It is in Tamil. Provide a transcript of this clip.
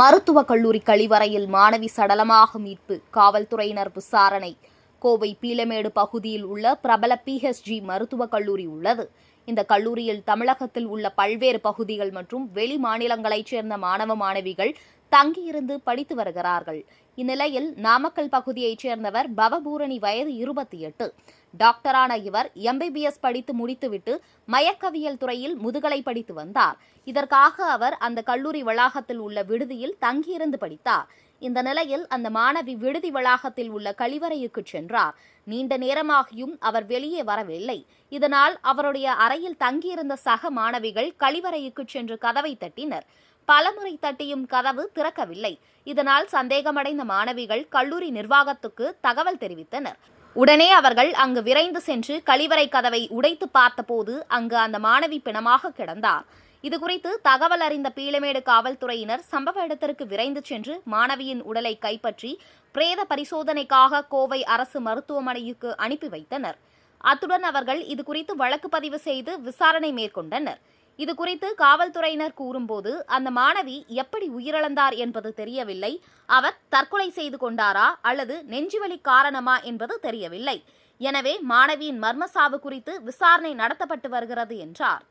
மருத்துவக் கல்லூரி கழிவறையில் மாணவி சடலமாக மீட்பு காவல்துறையினர் விசாரணை. கோவை பீலமேடு பகுதியில் உள்ள பிரபல பிஹெச்ஜி மருத்துவக் கல்லூரி உள்ளது. இந்த கல்லூரியில் தமிழகத்தில் உள்ள பல்வேறு பகுதிகள் மற்றும் வெளி மாநிலங்களைச் சேர்ந்த மாணவ மாணவிகள் தங்கியிருந்து படித்து வருகிறார்கள். இந்நிலையில் நாமக்கல் பகுதியைச் சேர்ந்தவர் பவபூரணி வயது இருபத்தி எட்டு. டாக்டரான இவர் எம்பிபிஎஸ் படித்து முடித்துவிட்டு மயக்கவியல் துறையில் முதுகலை படித்து வந்தார். இதற்காக அவர் அந்த கல்லூரி வளாகத்தில் உள்ள விடுதியில் தங்கியிருந்து படித்தார். இந்த நிலையில் அந்த மாணவி விடுதி வளாகத்தில் உள்ள கழிவறைக்கு சென்றார். நீண்ட நேரமாகியும் அவர் வெளியே வரவில்லை. இதனால் அவருடைய அறையில் தங்கியிருந்த சக மாணவிகள் கழிவறைக்கு சென்று கதவை தட்டினர். பலமுறை தட்டியும் கதவு திறக்கவில்லை. இதனால் சந்தேகமடைந்த மாணவிகள் கல்லூரி நிர்வாகத்துக்கு தகவல் தெரிவித்தனர். உடனே அவர்கள் அங்கு விரைந்து சென்று கழிவறை கதவை உடைத்து பார்த்தபோது அங்கு அந்த மாணவி பிணமாக கிடந்தார். இதுகுறித்து தகவல் அறிந்த பீளமேடு காவல்துறையினர் சம்பவ இடத்திற்கு விரைந்து சென்று மாணவியின் உடலை கைப்பற்றி பிரேத பரிசோதனைக்காக கோவை அரசு மருத்துவமனைக்கு அனுப்பி வைத்தனர். அத்துடன் அவர்கள் இதுகுறித்து வழக்கு பதிவு செய்து விசாரணை மேற்கொண்டனர். இதுகுறித்து காவல்துறையினர் கூறும்போது அந்த மாணவி எப்படி உயிரிழந்தார் என்பது தெரியவில்லை. அவர் தற்கொலை செய்து கொண்டாரா அல்லது நெஞ்சுவலி காரணமா என்பது தெரியவில்லை. எனவே மாணவியின் மர்ம சாவு குறித்து விசாரணை நடத்தப்பட்டு வருகிறது என்றார்.